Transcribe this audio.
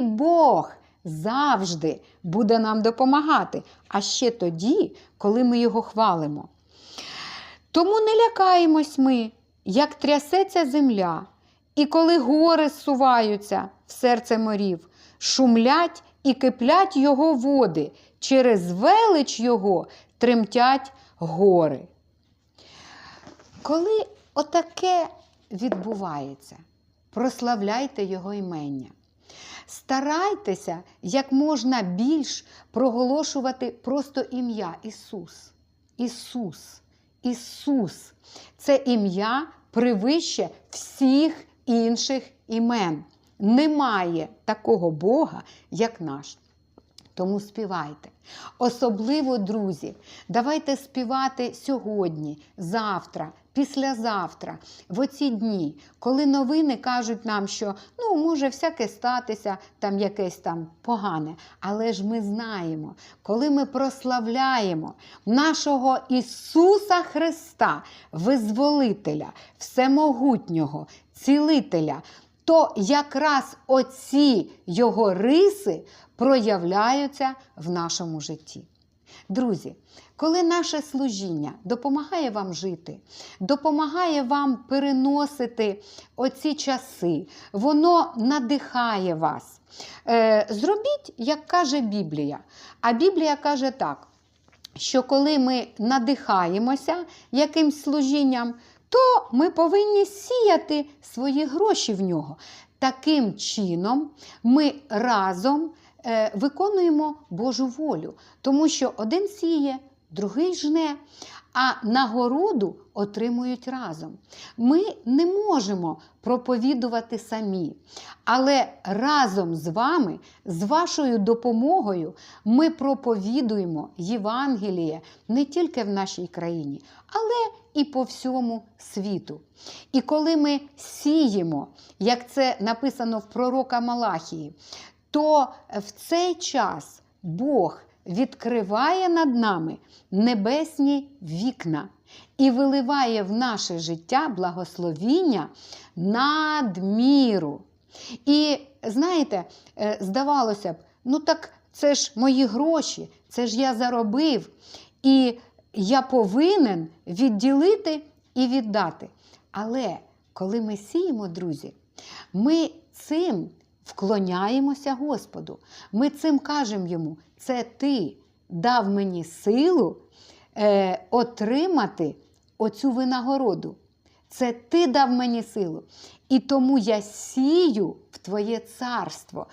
Бог завжди буде нам допомагати, а ще тоді, коли ми його хвалимо. Тому не лякаємось ми, як трясеться земля, і коли гори суваються в серце морів, шумлять і киплять його води, через велич його тремтять гори. Коли отаке відбувається, прославляйте його імення. Старайтеся як можна більш проголошувати просто ім'я Ісус. Ісус. Ісус. Це ім'я привище всіх інших імен. Немає такого Бога, як наш. Тому співайте. Особливо, друзі, давайте співати сьогодні, завтра, післязавтра, в оці дні, коли новини кажуть нам, що ну, може всяке статися, там якесь там погане. Але ж ми знаємо, коли ми прославляємо нашого Ісуса Христа, Визволителя, Всемогутнього, Цілителя, то якраз оці його риси проявляються в нашому житті. Друзі, коли наше служіння допомагає вам жити, допомагає вам переносити оці часи, воно надихає вас. Е, зробіть, як каже Біблія. А Біблія каже так, що коли ми надихаємося якимсь служінням, то ми повинні сіяти свої гроші в нього. Таким чином, ми разом е, виконуємо Божу волю, тому що один сіє, другий жне, а нагороду отримують разом. Ми не можемо проповідувати самі, але разом з вами, з вашою допомогою, ми проповідуємо Євангеліє не тільки в нашій країні, але і по всьому світу. І коли ми сіємо, як це написано в пророка Малахії, то в цей час Бог відкриває над нами небесні вікна і виливає в наше життя благословіння надміру. І знаєте, е, здавалося б, ну так це ж мої гроші, це ж я заробив, і я повинен відділити і віддати. Але коли ми сіємо, друзі, ми цим вклоняємося Господу. Ми цим кажемо йому: це ти дав мені силу е, отримати оцю винагороду. Це ти дав мені силу. І тому я сію в Твоє царство.